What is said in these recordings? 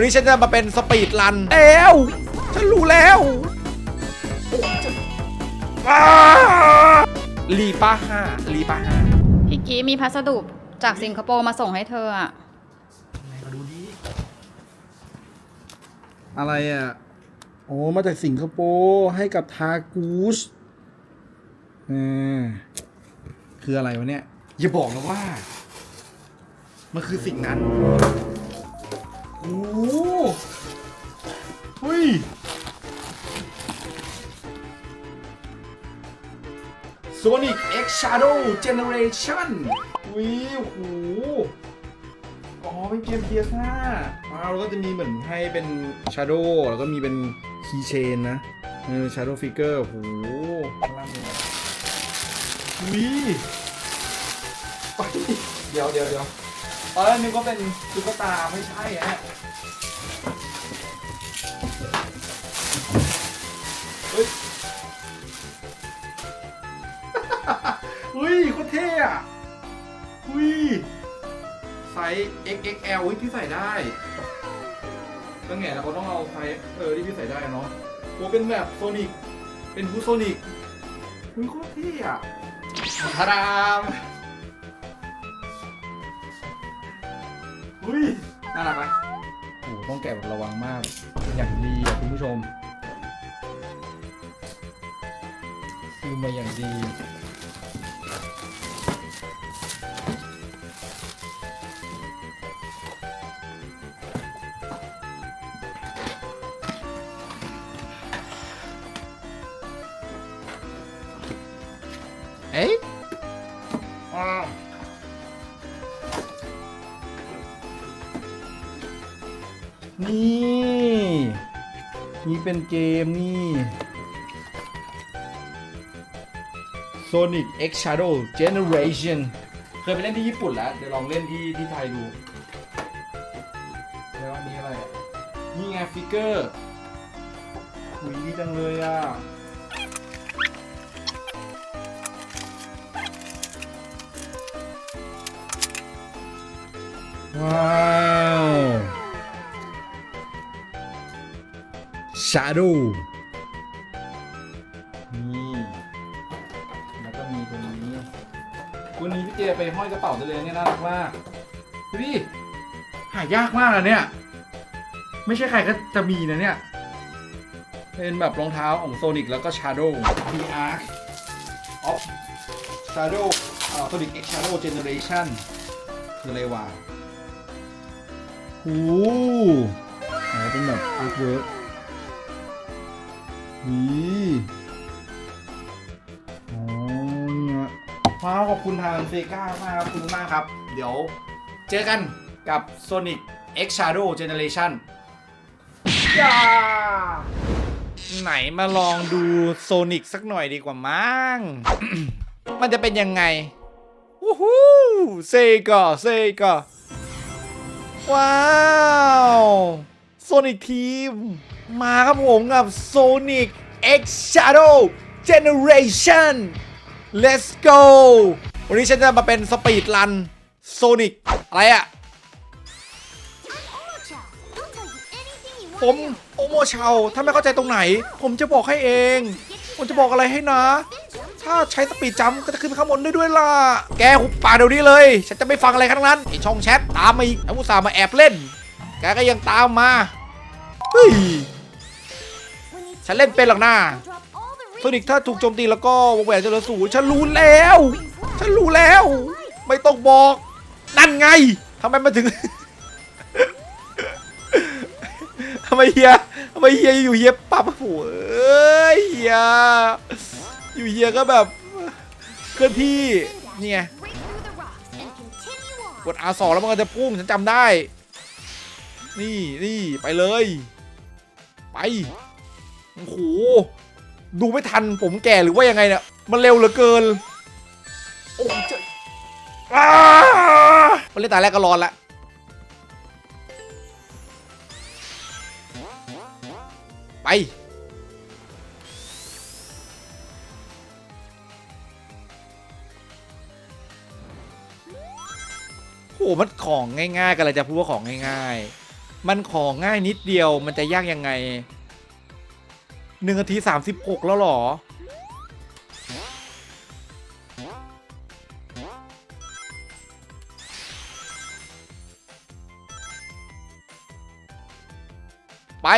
วันนี้ฉันจะมาเป็นสปีดรันแล้วฉันรู้แล้วอ้าลีป้าห้าลีป้าห้าพี่กี้มีพัสดุจากสิงคโปร์มาส่งให้เธออะอะไรอะโอ้มาจากสิงคโปร์ให้กับทากูสอ่าคืออะไรวะเนี่ย อย่าบอกนะว่า มันคือสิ่งนั้น โอ้โหเฮ้ย Sonic X Shadow Generation อุ้ยโอ้โหอ๋อเป็นเกม PS5 ว้าวแล้วก็จะมีเหมือนให้เป็น Shadow แล้วก็มีเป็น Keychain นะเออ Shadow Figure โอ้โหข้างล่างเนี่ยอุ้ยเดี๋ยวเดี๋ยวเดี๋ยวต อนแรกนึกว่าเป็นตุ๊กตาไม่ใช่ฮะเฮ้ยอุ้ยโคตรเท่อะอุ้ยไซส์ XXL อุ้ยพี่ใส่ได้ก็ไงแล้วเขาต้องเอาไซส์เออที่พี่ใส่ได้เนาะโอ้เป็นแบบโซนิกเป็นฮูโซนิกอุ้ยโคตรเท่อะทาราม อุ้ยน่ารักไหมโอ้โหต้องแกะแบบระวังมาก อย่างดีอะคุณผู้ชม คือมาอย่างดี นี่นี่เป็นเกมนี่ Sonic X Shadow Generation เคยไปเล่นที่ญี่ปุ่นแล้ว เดี๋ยวลองเล่นที่ที่ไทยดู แล้วอันนี้อะไรอะนี่ไงฟิกเกอร์หุยดีจังเลยอะว้า Shadow นี่แล้วก็มีตรงนี้คุณนี้พี่เจไปห้อยกระเป๋าได้เลยเนี่ยน่ารักมากดูดิหายากมากอะเนี่ย ไม่ใช่ใครก็จะมีนะเนี่ย เป็นแบบรองเท้าของ Sonic แล้วก็ Shadow The Arc of Shadow เอ่อ Sonic X Shadow Generation คืออะไรวะโอ้โหเป็นแบบอาร์ตเวิร์ก นี่อ๋อเนี่ยว้าวขอบคุณทางเซกามากครับคุณมากครับ เดี๋ยวเจอกันกับ Sonic X Shadow Generation ยาไหนมาลองดูโซนิกสักหน่อยดีกว่ามั้ง มันจะเป็นยังไงวู้ฮู้เซกาเซกาว้าว โซนิกทีม มาครับผมกับ Sonic X Shadow Generation Let's go วันนี้ฉันจะมาเป็นสปีดรันโซนิกอะไรอะผมโอโมเชาถ้าไม่เข้าใจตรงไหน ผมจะบอกให้เอง ผมจะบอกอะไรให้นะ ถ้าใช้สปีดจัมก็จะขึ้นไปข้างบนได้ด้วยล่ะ แกหุบปากเดี๋ยวนี้เลย ฉันจะไม่ฟังอะไรทั้งนั้นไอช่องแชทตามมาอีกแล้วอุตส่าห์มาแอบเล่น แกก็ยังตามมา เฮ้ย ฉันเล่นเป็นหรอกนะโซนิกถ้าถูกโจมตีแล้วก็วงแหวนจะเหลือศูนย์ฉันรู้แล้ว ฉันรู้แล้ว ไม่ต้องบอก นั่นไงทำไมมาถึงทำไมเฮียทำไมเฮียอยู่เฮียปรับโอ้ยเฮียอยู่เฮียก็แบบเคลื่อนที่นี่ไงกด R2 แล้วมันก็จะพุ่งฉันจำได้ นี่นี่ไปเลย ไป โอ้โห ดูไม่ทันผมแก่หรือว่ายังไงเนี่ย มันเร็วเหลือเกิน โอ้เจะอ้ามันเล่นตาแรกก็ร้อนละไป โห มันของง่ายๆกันเลยจะพูดว่าของง่ายมันของง่ายนิดเดียวมันจะยากยังไง หนึ่งนาทีสามสิบหกแล้วหรอ ไป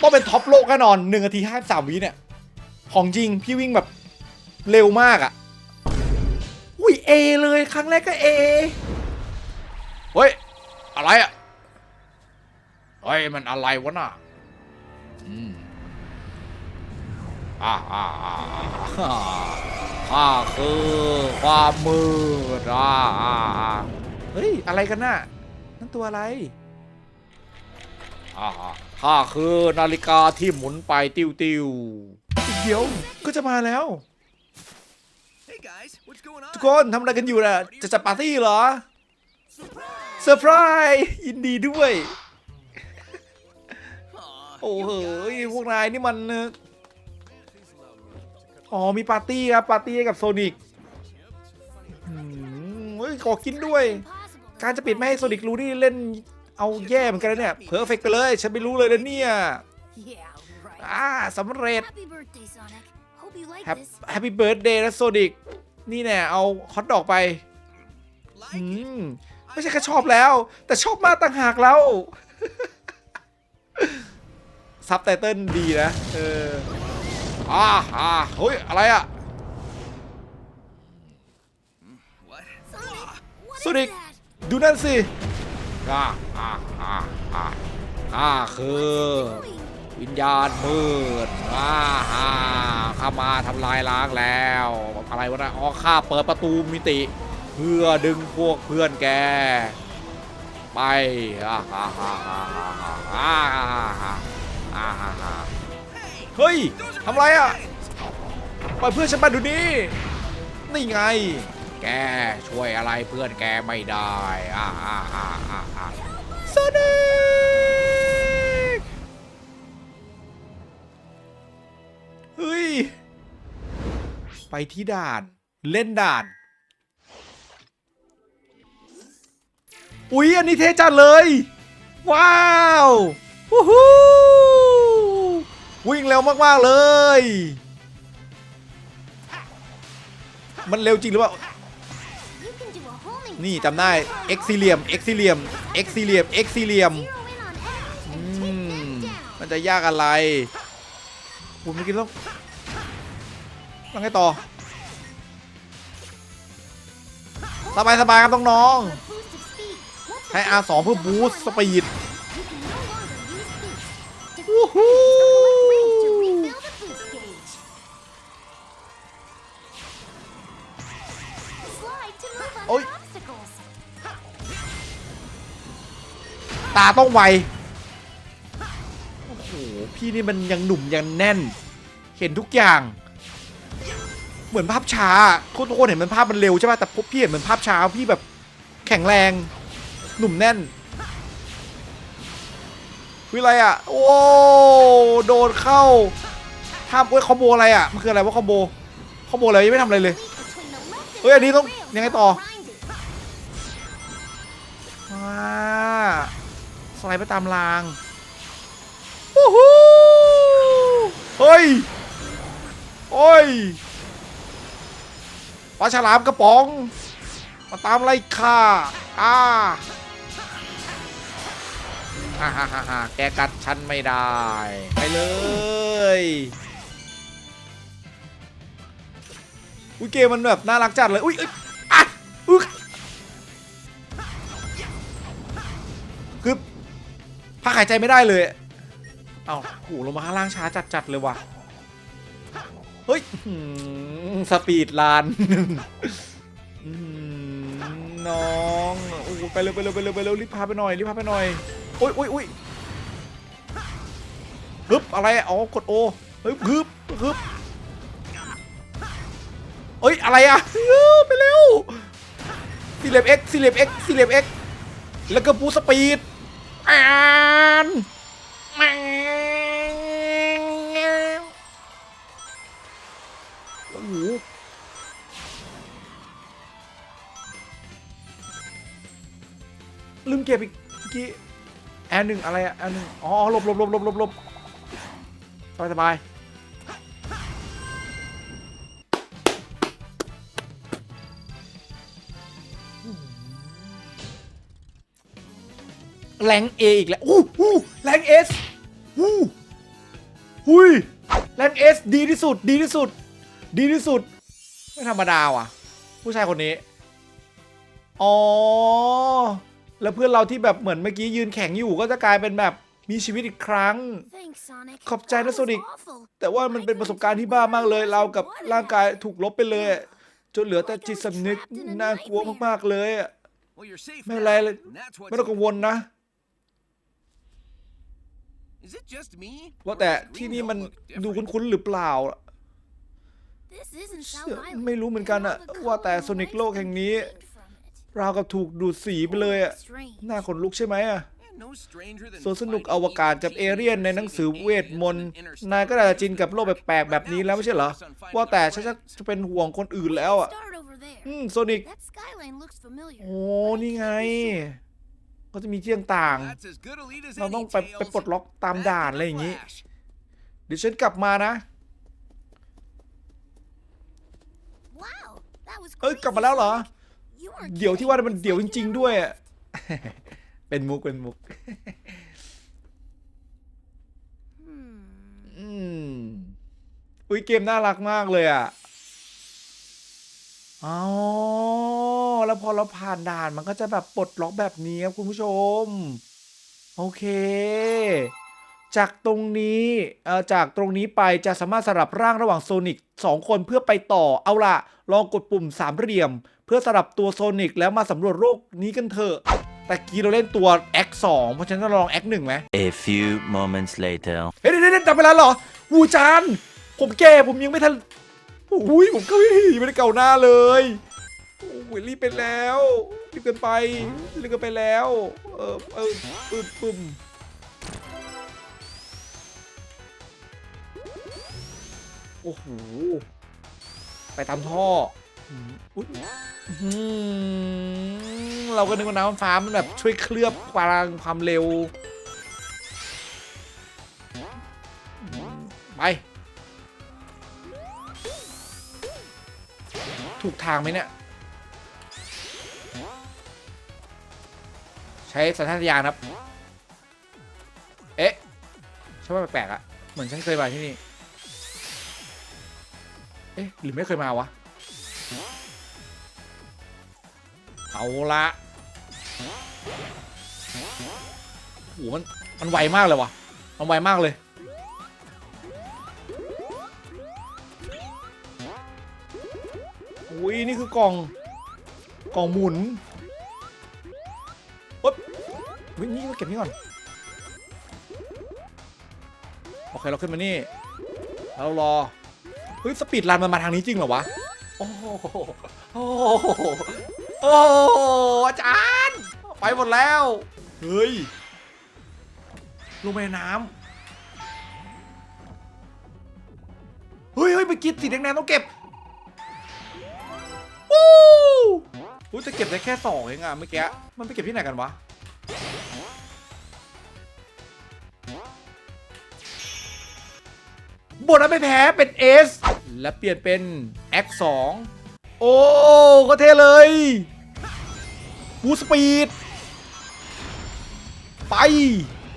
ต้องเป็นท็อปโลกแน่นอนหนึ่งนาทีห้าสามวิเนี่ย ของจริง พี่วิ่งแบบเร็วมากอะ่ะ อุ้ยเอเลย ครั้งแรกก็เอ เฮ้ย อะไรอะ่ะ ฮ้ยมันอะไรวะน่ะอืมอ่าอ่าอ่าอ่าข้าคือความมืดอ่าอ่าอ่าเฮ้ย อะไรกันน่ะนั่นตัวอะไรอ่าข้าคือนาฬิกาที่หมุนไปติวติวอีกเดี๋ยวก็จะมาแล้ว Hey guys, what's going on? ทุกคนทำอะไรกันอยู่น่ะ จะจัดปาร์ตี้เหรอเซอร์ไพรส์ยินดีด้วย Aw, โอ้ you โห guys. พวกนายนี่มันเอ่ออ๋อมีปาร์ตี้ครับปาร์ตี้ให้กับโซนิกอืมเฮ้ยขอกินด้วย การจะปิดไม่ให้โซนิกรู้นี่เล่นเอาแย่เหมือนกันนะเนี่ยเพอร์เฟกไปเลยฉันไม่รู้เลยนะเนี่ย Yeah, right. อ่าสำเร็จ Happy birthday, Sonic. Hope you like แฮป this. แฮปปี้เบิร์ดเดย์นะโซนิกนี่แน่เอาฮอตดอกไป Like อื it? มไม่ใช่แค่ชอบแล้ว แต่ชอบมากต่างหากแล้ว ซับไตเติลดีนะ เอออ่าอ่าเฮ้ย อะไรอะ What? Sonic, what is Sonic. that? ดูนั่นสิอ่าอ่าอ่าอ่าอ่าคือ วิญญาณมืดอ่าอ่าข้ามาทำลายล้างแล้ว อะไรวะนะอ๋อข้าเปิดประตูมิติ เพื่อดึงพวกเพื่อนแก ไปอ่าฮ่าฮ่าฮ่าฮ่าฮ่า อ่าฮ่าฮ่าอ่าฮ่าฮ่าเฮ้ยทำไรอะปล่อยเพื่อนฉันมาดูนี่นี่ไง แกช่วยอะไรเพื่อนแกไม่ได้อ่าอ่าอ่าอ่าอ่าโซนิกเฮ้ย ไปที่ด่าน เล่นด่าน อุ๊ย อันนี้เท่จัดเลย ว้าว วู้ฮู้ วิ่งเร็วมากๆเลย มันเร็วจริงหรือเปล่า นี่จำได้เอ็กซิเลียมเอ็กซิเลียมเอ็กซิเลียมเอ็กซิเลียม Zero in on enemies อืมมันจะยากอะไรผมไม่กินต้องต้องไงต่อ สบายสบายครับน้องๆให้ adjust R2 เพื่อบูสต์สปีดวู้ฮู้าต้องไว โอ้โห พี่นี่มันยังหนุ่มยังแน่น เห็นทุกอย่าง เหมือนภาพช้าทุกคนเห็นมันภาพมันเร็วใช่ป่ะ แต่พี่เห็นเหมือนภาพช้า พี่แบบแข็งแรง หนุ่มแน่นวิอะไรอะ โอ้ โดนเข้าทำเว้ยคอมโบอะไรอะ มันคืออะไรวะคอมโบ คอมโบอะไรยังไม่ทำอะไรเลย เฮ้ย อันนี้ต้องยังไงต่อว้า สไลด์ไปตามรางวู้ฮู้เฮ้ย โอ้ยปลาฉลามกระป๋อง มาตามไล่ข้าอ่าฮ่าฮ่าฮ่าฮ่าแกกัดฉันไม่ได้ ไปเลย อุ้ยเกมมันแบบน่ารักจัดเลย อุ้ยเอ้ยอะอุ๊ย พักหายใจไม่ได้เลย เอาโหลงมาข้างล่างช้าจัดๆเลยว่ะ เฮ้ยสปีดลานน้องโอ้ไปเร็วไปเร็วไปเร็วไปเร็วรีบพาไปหน่อยรีบพาไปหน่อยโอ้ยโอ้ยโอ้ยฮึบอะไรอ๋อกดโอฮึบฮึบฮึบเอ้ยอะไรอะไปเร็วสี่เหลี่ยมเอ็กสี่เหลี่ยมเอ็กสี่เหลี่ยมเอ็กแล้วก็บูสปีด อ่านโอ้โหลืมเก็บอีกเมื่อกี้แอนหนึ่งอะไรอะแอนหนึ่งอ๋อลบหลบหลบหลบหลบหลบสบายสบาย แรงเออีกแล้วอู้หูแรงเอสอู้หุยแรงเอสดีที่สุด ดีที่สุด ดีที่สุด ไม่ธรรมดาว่ะ ผู้ชายคนนี้ อ๋อ แล้วเพื่อนเราที่แบบเหมือนเมื่อกี้ยืนแข็งอยู่ก็จะกลายเป็นแบบมีชีวิตอีกครั้ง Thanks, Sonic. ขอบใจนะ That was Sonic awful. แต่ว่ามันเป็นประสบการณ์ที่บ้ามากเลย เรากับร่างกายถูกลบไปเลยอะจนเหลือแต่จิตสำนึกน่ากลัวมากๆเลยอะ Well, you're safe ไม่ now. เป็นไรเลย and that's ไม่ต้อง what's กังวลนะ Is it just me? ว่า Or แต่ does ที่ Green นี่ Hill มัน look ดู different? คุ้นๆหรือเปล่า This isn't เชื่ South อ Island. ไม่รู้เหมือนกันอะ and all the ว่าแต่ color โซนิก lights โลกแห่งนี้ gleamed from it. ราวกับถูกดูดสีไปเลยอะ Strange. หน้าขนลุกใช่ไหมอะ Yeah, no stranger than สวนสนุก finding อวกาศ evil กับเอ geniuses เรียนในหนังสือ saving เวท aliens มนต์ in interstellar นายก็น่าจะจินกับโลกแปลกๆแบบนี้แล้วไม่ใช่เหรอ Right now, we should focus on ว่าแต่ finding ฉัน our จะ friends. จะเป็นห่วงคนอื่นแล้วอะ Start over there. อืมโซนิก That skyline looks familiar. โอ้ but I นี่ไง can't be sure. ก็จะมีที่ต่าง That's as good a lead as ๆเรา any, ต้องไปไป Tails. ปลดล็อกตาม Back ด่าน in อะไร a อย่างงี้ flash. เดี๋ยวฉันกลับมานะ Wow, that was เอ้ย crazy, กลับมาแล้วเหรอ Sonic. You weren't เดี๋ยวที่ kidding. ว่ามัน It's เดี๋ยวจ like you ริง never ๆด้วย left. อะเป็นมุกเป็นมุก Hmm. อืมอุ้ยเกมน่ารักมากเลยอะอ๋อ แล้วพอเราผ่านด่านมันก็จะแบบปลดล็อกแบบนี้ครับคุณผู้ชม โอเค จากตรงนี้เอ่อจากตรงนี้ไปจะสามารถสลับร่างระหว่างโซนิกสองคนเพื่อไปต่อเอาล่ะ ลองกดปุ่มสามเหลี่ยม เพื่อสลับตัวโซนิกแล้วมาสำรวจโลกนี้กันเถอะแต่กี้เราเล่นตัว X2 เพราะฉะนั้นเราลอง X1 ไหม A few moments later. เฮ้ยเดี๋ยวๆๆจับเวลาเหรอวูจานผมแก่ผมยังไม่ทันอุ้ยผมก็ไม่ดีไม่ได้เก่าหน้าเลยโอ้ยรีบไปแล้วรีบเกินไปรีบเกินไปแล้ว เออเออปึ้มปึ้มโอ้โหไปตามท่ออืมอุ๊ยอื้เราก็นึกว่าน้ำฟ้ามันแบบช่วยเคลือบพลังความเร็ว ไป ถูกทางไหมเนี่ย ใช้สัญชาตญาณครับ เอ๊ะใช่ว่าแปลกๆอะเหมือนฉันเคยมาที่นี่ เอ๊ะ หรือไม่เคยมาวะ เอาละโหมันมันไวมากเลยวะมันไวมากเลยอุ้ยนี่คือกล่อง กล่องหมุน วินี่มาเก็บนี่ก่อน โอเคเราขึ้นมานี่แล้วเรารอ เฮ้ย สปีดรันมันมาทางนี้จริงเหรอวะ โอ้โหโอ้โหโอ้อาจารย์ ไปหมดแล้ว เฮ้ย ลงไปน้ำเฮ้ยเฮ้ยไปกินสีแดงๆต้องเก็บวู้หูจะเก็บได้แค่สองเองอะเมื่อกี้ มันไปเก็บที่ไหนกันวะ บทนั้นไม่แพ้เป็น S และเปลี่ยนเป็น X 2โอ้ก็เท่เลยบูสปีดไป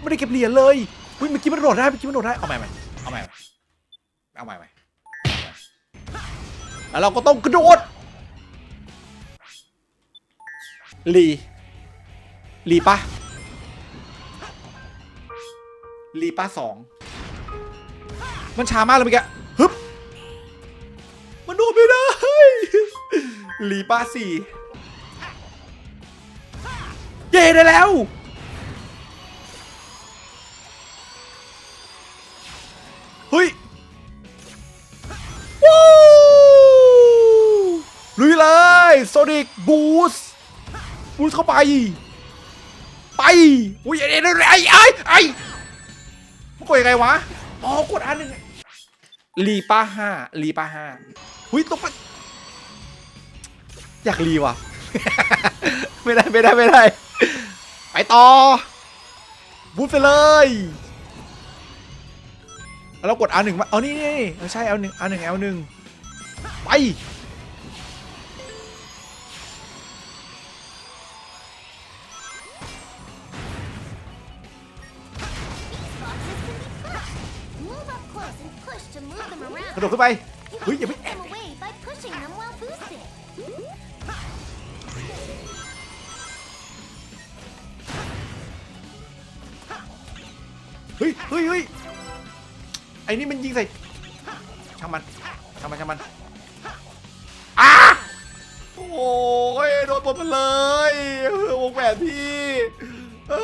ไม่ได้เก็บเหรียญเลยเฮ้ยเมื่อกี้มันโดดได้เมื่อกี้มันโดดได้เอาใหม่ใหม่เอาใหม่ใหม่เอาใหม่ใหม่แล้วเราก็ต้องกระโดดลีลีปะลีปะสอง มันช้ามากเลยเมื่อกี้ฮึบมันโดดไม่ได้ลีปะสี่เย่ได้แล้วเฮ้ยวู้ลุยเลยโซนิกบูสบูสเข้าไป ไปอุ้ยไอ้ไอ้ไอ้ไอ้ไอ้มันกดยังไงวะอ๋อกดอันหนึ่ง รีป้าห้ารีป้าห้าหุยตกไปอยากรีว่ะ ไม่ได้ไม่ได้ไม่ได้ ไปต่อบูทไปเลย แล้วเรากด R1 มาเอานี่นี่เออใช่ L1 R1 L1 ไป กระโดดขึ้นไป You เฮ้ย can อย่าไป push them away by pushing them while boosted. เฮ้ยเฮ้ยเฮ้ยไอ้นี่มันยิงใส่ช่างมันช่างมันช่างมันอ้าโอ้ยโดนหมดไปเลยเออวงแหวนพี่เอ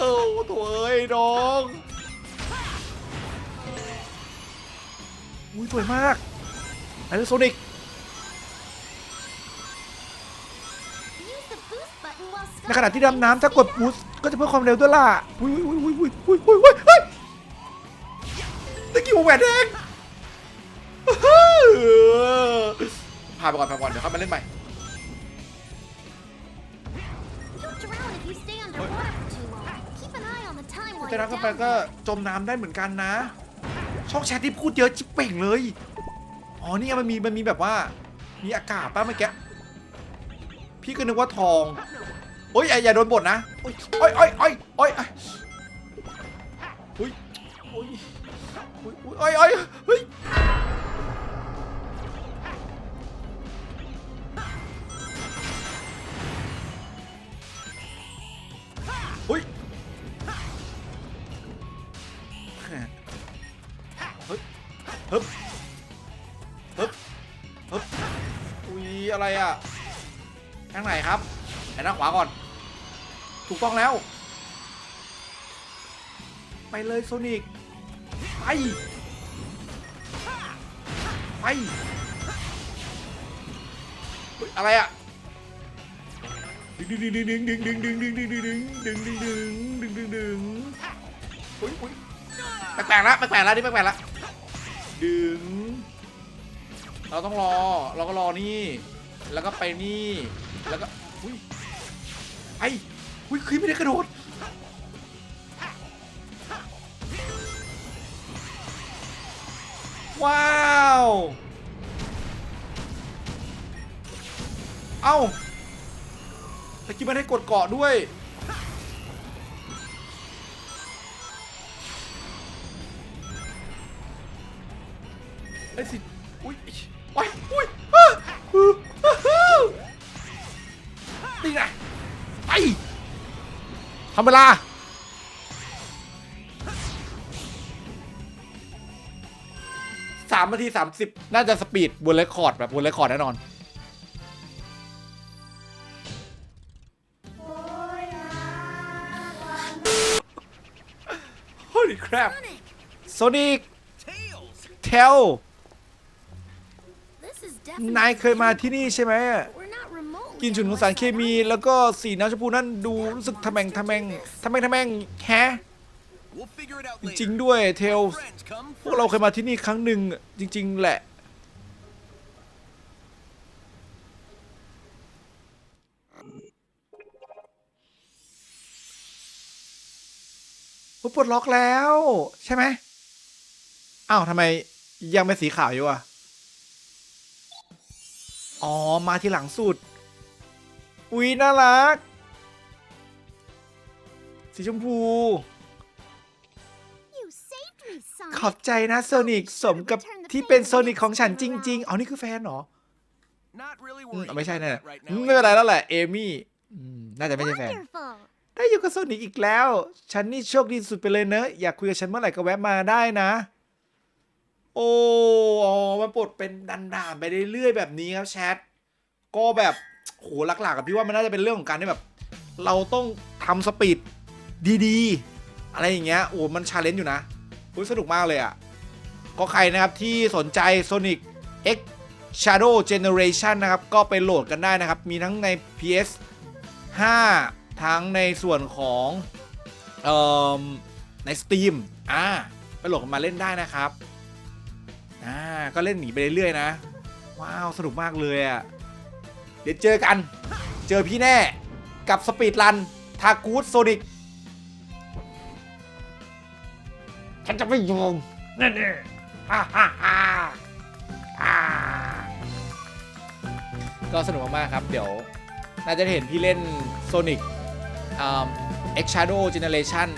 อโถ่เอ้ยน้อง อุ้ยสวยมากไอ้โซนิกในขณะที่ดำน้ำถ้ากดบูสก็จะเพิ่มความเร็วด้วยล่ะอุ้ยอุ้ยอุ้ยอุ้ยอุ้ยอุ้ยอุ้ยเฮ้ยตะกี้วงแหวนแดงผ่าไปก่อนผ่าไปก่อนเดี๋ยวเข้ามาเล่นใหม่ You'll drown if you stay underwater for too long. Keep an eye on the time while แต่ you're นั้นก็ไปก็จมน้ำได้เหมือนกันนะ ช่องแชทที่พูดเยอะจิบเป่งเลย อ๋อนี่มันมีมันมีแบบว่า มีอากาศป้าเมื่อกี้ พี่ก็นึกว่าทอง โอ้ยอย่าอย่าโดนบดนะโอ้ยโอ้ยโอ้ยโอ้ยโอ้ยโอ้ยโอ้ยโอ้ยโอ้ย อะไรอะทางไหนครับไปทางขวาก่อน ถูกต้องแล้ว ไปเลยโซนิกไปไปเฮ้ยอะไรอะดึงดึงดึงดึงดึงดึงดึงดึงดึงดึงดึงดึงดึงดึงดึงดึงดึงอุ้ยอุ้ยแปลกๆละแปลกๆละนี่แปลกๆละดึง เราต้องรอ เราก็รอนี่ แล้วก็ไปนี่ แล้วก็อุ้ยไอ้อุ้ยคือไม่ได้กระโดดว้าว เอ้าตะกี้มันให้กดเกาะด้วย ไอ้สิ นี่ไงไปทำเวลาสามนาทีสามสิบน่าจะสปีดบนเรคคอร์ดแบบบนเรคคอร์ดแน่นอน Holy crap Sonic Tails! เทล This is นาย definitely เคยมาที่นี่ใช่ไหม We're not remotely กลินฉุนของสารเคมี แล้วก็สีน้ำชมพูนั่นดูรู้สึกทะแมงทะแมงทะแมงทะแมงแฮะจริงๆด้วยเทลพวกเราเคยมาที่นี่ครั้งหนึ่งจริง ๆ แหละ ปลดล็อกแล้ว ใช่ไหมอ้าวทำไมยังเป็นสีขาวอยู่อะ อ๋อ มาทีหลังสุด อุ๊ยน่ารัก สีชมพู You saved me, Sonic. ขอบใจนะโซนิกสมกับที่เป็นโซนิกของฉันจริงๆอ๋อนี่คือแฟนเหรอ Not really อืม worried ไม่ใช่แน่ about that right อืม now. ไม่เป็นไรแล้วแหละเอมี่อืมน่าจะไม่ใช่แฟน Wonderful. ได้อยู่กับโซนิกอีกแล้ว ฉันนี่โชคดีสุดไปเลยเนอะ อยากคุยกับฉันเมื่อไหร่ก็แวะมาได้นะ โอ้อ๋อมันปลดเป็นดันดานๆไปเรื่อยๆแบบนี้ครับแชท ก็แบบ โหหลักๆกับพี่ว่ามันน่าจะเป็นเรื่องของการที่แบบ เราต้องทำสปีดดีๆ อะไรอย่างเงี้ยโอ้มันชาเลนจ์อยู่นะอุ๊ยสนุกมากเลยอะ ก็ใครนะครับที่สนใจ Sonic X Shadow Generation นะครับ ก็ไปโหลดกันได้นะครับ มีทั้งใน PS 5 ทั้งในส่วนของเอ่อใน Steam อ่าไปโหลดมาเล่นได้นะครับอ่าก็เล่นหนีไปเรื่อยๆนะ ว้าว สนุกมากเลยอะ่ะ ดี๋ยวเจอกัน เจอพี่แน่ กับสปีดรัน ทากูดโซนิก ฉันจะไม่ยอมแน่ๆฮ่าฮ่าฮ่าอ่าก็สนุกมากๆครับ เดี๋ยวน่าจะเห็นพี่เล่น Sonic อ่า X Shadow Generation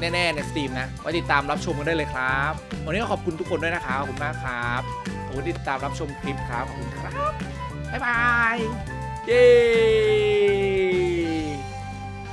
แน่ ๆ ในสตรีมนะไว้ติดตามรับชมกันได้เลยครับ วันนี้ก็ขอบคุณทุกคนด้วยนะครับขอบคุณมากครับขอบคุณที่ติดตามรับชมคลิปครับ ขอบคุณครับ บ๊ายบาย เย้